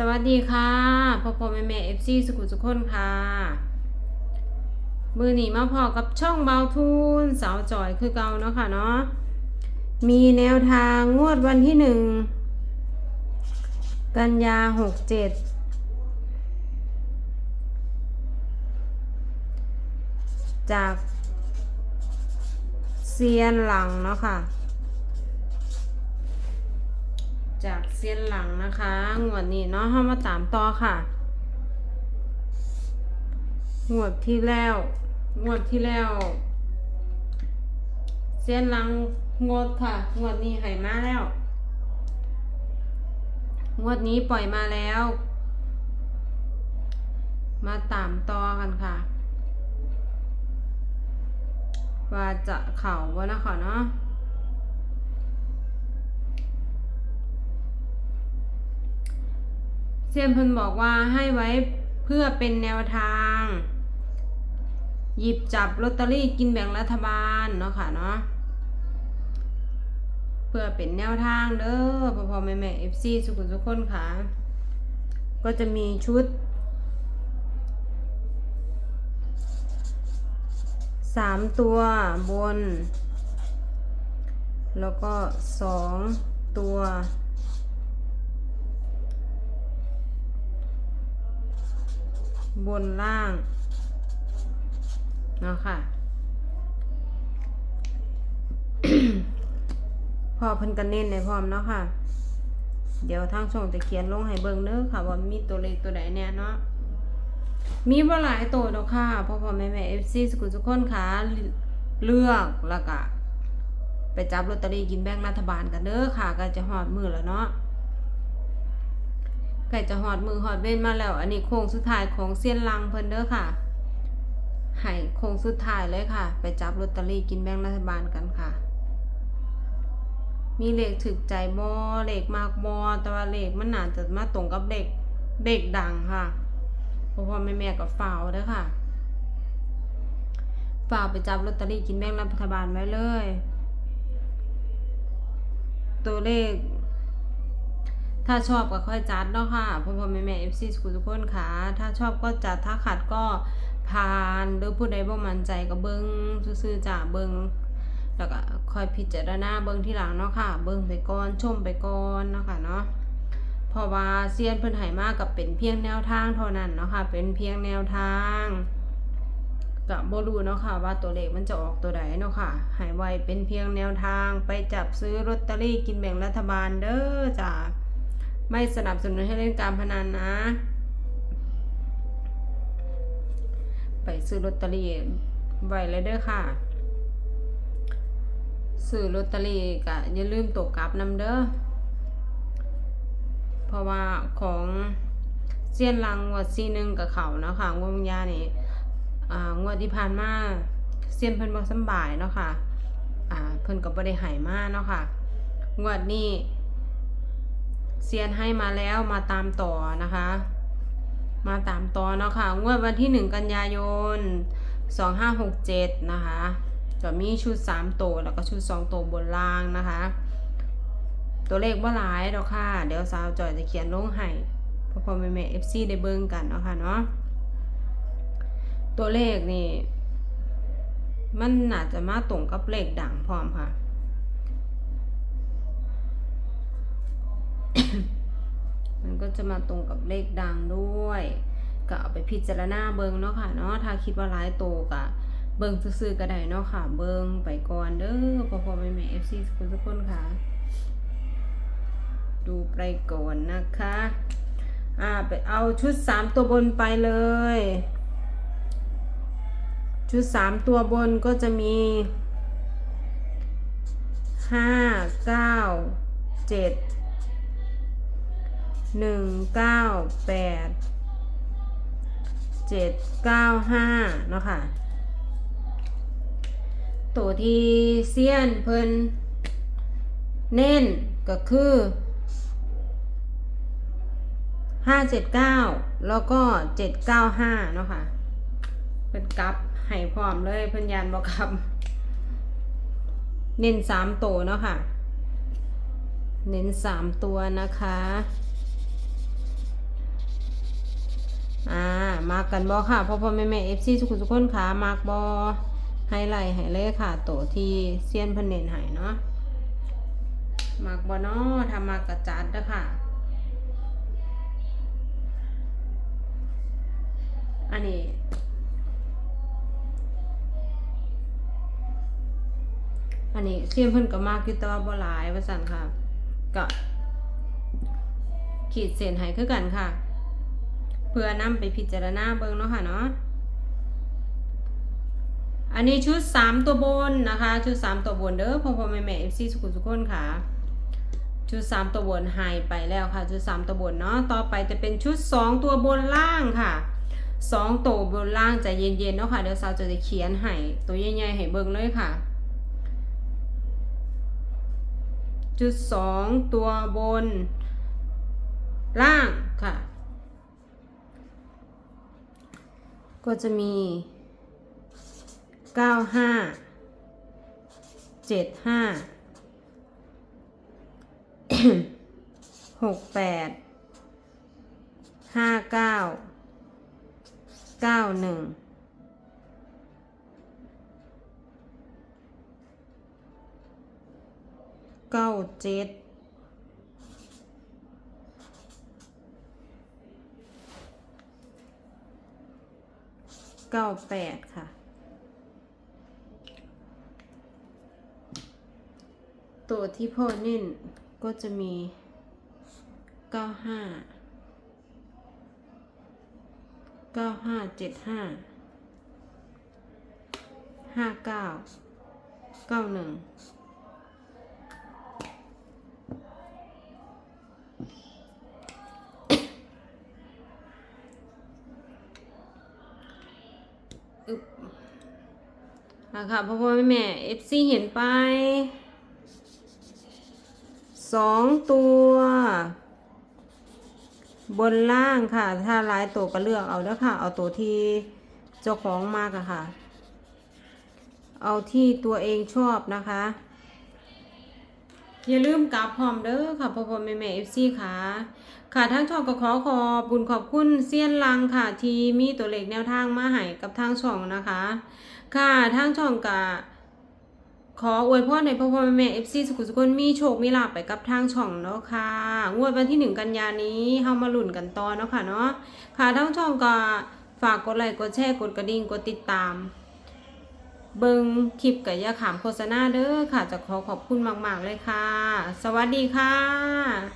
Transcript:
สวัสดีค่ะพ่อพ่อแม่แม่เอฟซีสุขุมสุขคนค่ะ มือหนีมาพอกับช่องเบาทุนสาวจอยคือเก่าเนาะค่ะเนาะ มีแนวทางงวดวันที่หนึ่ง กันยาหกเจ็ดจากเซียนหลังเนาะค่ะ จากเซียนหลังนะคะงวดนี้เนาะเข้ามาตามต่อค่ะงวดที่แล้วงวดที่แล้วเซียนหลังงดค่ะงวดนี้ให้มาแล้วงวดนี้ปล่อยมาแล้ว มาตามต่อกันค่ะ ว่าจะเข่าว่านะคะเนาะ เซียนเพิ่นบอกว่าให้ไว้เพื่อเป็นแนวทาง หยิบจับลอตเตอรี่กินแบ่งรัฐบาลเนาะค่ะเนาะเพื่อเป็นแนวทางเด้อพ่อพ่อแม่แม่เอฟซีสุขุมทุกคนค่ะ ก็จะมีชุดสามตัวบน แล้วก็สองตัว บนล่างเนาะค่ะ พอเพิ่นกันเน้นในพร้อมเนาะค่ะ เดี๋ยวทางช่องจะเขียนลงให้เบิ่งเด้อค่ะ ว่ามีตัวเลขตัวใดแน่เนาะมีบ่หลายตัวดอกค่ะพ่อพ่อแม่แม่ FC สกุลทุกคนค่ะเลือกแล้วก็ไปจับลอตเตอรี่กินแบ่งรัฐบาลกันเด้อค่ะ ก็จะฮอดมือแล้วเนาะ ไก่จะหอดมือหอดเว้นมาแล้ว อันนี้โค้งสุดท้ายของเซียนลังเพิ่นเด้อค่ะให้โค้งสุดท้ายเลยค่ะ ไปจับลอตเตอรี่กินแบ่งรัฐบาลกันค่ะ มีเลขถึกใจบอเลขมากบอแต่ว่าเลขมันน่าจะมาตรงกับเด็กเด็กดังค่ะพ่อพ่อแม่แม่กับฝาวเด้อค่ะฝาวไปจับลอตเตอรี่กินแบ่งรัฐบาลไว้เลย ตัวเลข ถ้าชอบก็ค่อยจัดเนาะค่ะพ่อพ่อแม่แม่เอฟซีสกูทุกคนค่ะ ถ้าชอบก็จัดถ้าขัดก็ผ่านหรือผู้ใดบ่มั่นใจก็เบิ้งซื่อๆจ้าเบิ้งแล้วก็คอยพิจารณาเบิ้งที่หลังเนาะค่ะ เบิ้งไปก่อนชมไปก่อนเนาะค่ะเนาะเพราะว่าเซียนเพิ่นให้มากกับเป็นเพียงแนวทางเท่านั้นเนาะค่ะ เป็นเพียงแนวทางก็บ่รู้เนาะค่ะ ว่าตัวเลขมันจะออกตัวใดเนาะค่ะให้ไวเป็นเพียงแนวทางไปจับซื้อลอตเตอรี่กินแบ่งรัฐบาลเด้อจ้า ไม่สนับสนุนให้เล่นการพนันนะ ไปซื้อลอตเตอรี่ไว้เลยเด้อค่ะ ซื้อลอตเตอรี่ก็อย่าลืมตกกลับนำเด้อ เพราะว่าของเซียนลังงวดซีหนึ่งกับเขาเนาะค่ะงวดยานี่อ่างวดที่ผ่านมาเซียนเพิ่นบ่สบายเนาะค่ะอ่าเพิ่นก็บ่ได้หายมาเนาะค่ะงวดนี้ เซียนให้มาแล้วมาตามต่อนะคะ มาตามต่อเนาะค่ะงวดวันที่ 1 กันยายน 2567 นะคะจะมีชุด 3 ตัวแล้วก็ชุด 2 ตัวบนล่างนะคะ ตัวเลขว่าหลายดอกค่ะ เดี๋ยวสาวจอยจะเขียนลงให้พ่อพ่อแม่แม่ FC ได้เบิ่งกันเนาะค่ะเนาะตัวเลขนี่ มันน่าจะมาตรงกับเลขดังพร้อมค่ะ มันก็จะมาตรงกับเลขดังด้วย ก็เอาไปพิจารณาเบิงเนาะค่ะเนาะถ้าคิดว่าร้ายโตกะเบิงซื่อๆก็ได้เนาะค่ะ เบิงไปก่อนเด้อพอพอแม่แม่เอฟซีทุกคนทุกคนค่ะ ดูไปก่อนนะคะ อ่าไปเอาชุดสามตัวบนไปเลย ชุดสามตัวบนก็จะมีห้าเก้าเจ็ด หนึ่งเก้าแปดเจ็ดเก้าห้าเนาะค่ะ ตัวที่เซียนเพิ่นเน้นก็คือห้าเจ็ดเก้าแล้วก็เจ็ดเก้าห้าเนาะค่ะ เพิ่นกลับให้พร้อมเลยเพิ่นยันบอกกลับ เน้นสามตัวเนาะค่ะ เน้นสามตัวนะคะ อ่ามากันบอค่ะพ่อพ่อแม่แม่เอฟซีทุกคนทุกคนค่ะมากบอไฮไลท์ไฮเลยค่ะ โตที่เซียนพันเนนหายเนาะมากบอนาะทำมากกระจัดเด้ค่ะ อันนี้อันนี้เซียนเพิ่นก็มากอยู่แต่ว่าบ่หลายว่าซั่นค่ะ ก็ ขีดเส้นให้คือกันค่ะ พื่อนำไปพิจารณาเบิ่งเนาะค่ะเนาะอันนี้ชุด 3 ตัวบนนะคะ ชุด 3 ตัวบนเด้อพ่อพ่อแม่แม่ FC สุขุมสุขคนค่ะ ชุด 3 ตัวบนหายไปแล้วค่ะ ชุด 3 ตัวบนเนาะต่อไปจะเป็นชุด 2 ตัวบนล่างค่ะ 2 ตัวบนล่างใจะเย็นๆเนาะค่ะเดี๋ยวสาวจะเขียนให้ตัวใหญ่ๆให้เบิ่งเลยค่ะ จุดสองตัวบนล่างค่ะ ก็จะมีเก้าห้าเจ็ดห้าหกแปดห้าเก้าเก้าหนึ่งเก้าเจ็ด ก้าแปดค่ะ ตัวที่พ่อเน้นก็จะมีเก้าห้าเก้าห้าเจ็ดห้าห้าเก้าเก้าหนึ่ง อึบนะคะพ่อพ่อแม่แม่เอฟซีเห็นไปสองตัว บนล่างค่ะ ถ้าหลายตัวก็เลือกเอาแล้วค่ะ เอาตัวที่เจ้าของมากอะค่ะ เอาที่ตัวเองชอบนะคะ อย่าลืมกราบพร้อมเด้อค่ะพ่อพ่อแม่แม่เอฟซีค่ะ ค่ะทางช่องก็ขอขอบบุญขอบคุณเซียนลังค่ะ ที่มีตัวเลขแนวทางมาให้กับทางช่องนะคะ ค่ะทางช่องก็ขออวยพรในพ่อพ่อแม่แม่เอฟซีสุขุสุขนมีโชคมีลาภไปกับทางช่องเนาะค่ะงวดวันที่หนึ่งกันยานี้เฮามาลุ้นกันต่อเนาะค่ะเนาะค่ะทางช่องก็ฝากกดไลค์กดแชร์กดกระดิ่งกดติดตาม เบิงคลิปกับยาขามโฆษณาเด้อค่ะ จะขอขอบคุณมาก ๆ เลยค่ะ สวัสดีค่ะ